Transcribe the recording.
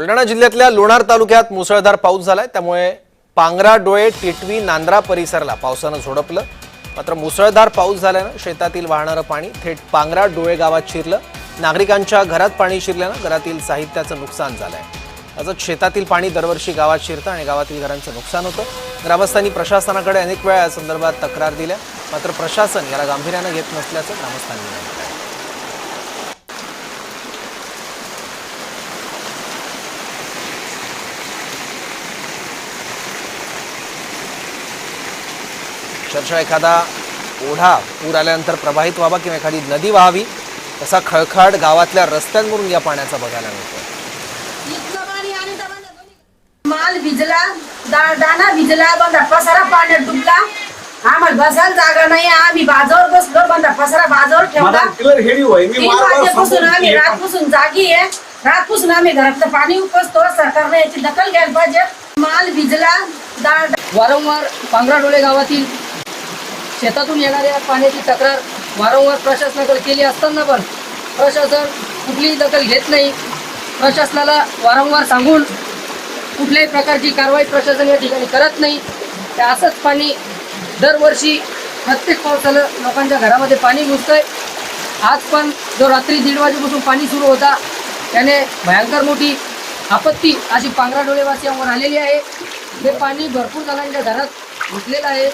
बुलढाणा जिल्ह्यातल्या लोणार तालुक्यात मुसळधार पाऊस झालाय. त्यामुळे पांगरा डोळे टिटवी नांद्रा परिसरला पावसानं झोडपलं. मात्र मुसळधार पाऊस झाल्यानं शेतातील वाहणारं पाणी थेट पांगरा डोळे गावात शिरलं. नागरिकांच्या घरात पाणी शिरल्यानं घरातील साहित्याचं नुकसान झालंय. तसंच शेतातील पाणी दरवर्षी गावात शिरतं आणि गावातील घरांचं नुकसान होतं. ग्रामस्थांनी प्रशासनाकडे अनेक वेळा या संदर्भात तक्रार दिल्या. मात्र प्रशासन याला गांभीर्यानं घेत नसल्याचं ग्रामस्थांनी म्हटलं अक्षरशः एखादा ओढा पूर आल्यानंतर प्रवाहित व्हावा किंवा एखादी नदी व्हावी तसा खळखळ गावातल्या रस्त्यांवरून या पाण्याचा बघायला मिळतो. इतकं पाणी आणि तर बंद दोन्ही- माल भिजला दा- दाना भिजला बंदा पसारा पाण्यात डुबला. आम्हाला बसायला जागा नाही आम्ही बाजावर बसलो बंदा पसारा बाजावर ठेवला. तीन आम्ही हे रातपासून जागी आहे. रातपासून आम्ही घरातलं पाणी उपसतो सरकारने याची दखल घ्यायला पाहिजे. माल भिजला दा- वारंवार पांगराडोळे गावातील शेतातून येणाऱ्या पाण्याची तक्रार वारंवार प्रशासनाकडे केली असताना पण प्रशासन कुठलीही दखल घेत नाही. प्रशासनाला वारंवार सांगून कुठल्याही प्रकारची कारवाई प्रशासन या ठिकाणी करत नाही. ते असंच पाणी दरवर्षी प्रत्येक पावसाला लोकांच्या घरामध्ये पाणी घुसतंय. आज पण जो रात्री दीड वाजेपासून पाणी सुरू होता त्याने भयंकर मोठी आपत्ती अशी पांगराडोळेवासियांवर आलेली आहे. हे पाणी भरपूर जणांच्या घरात घुसलेलं आहे.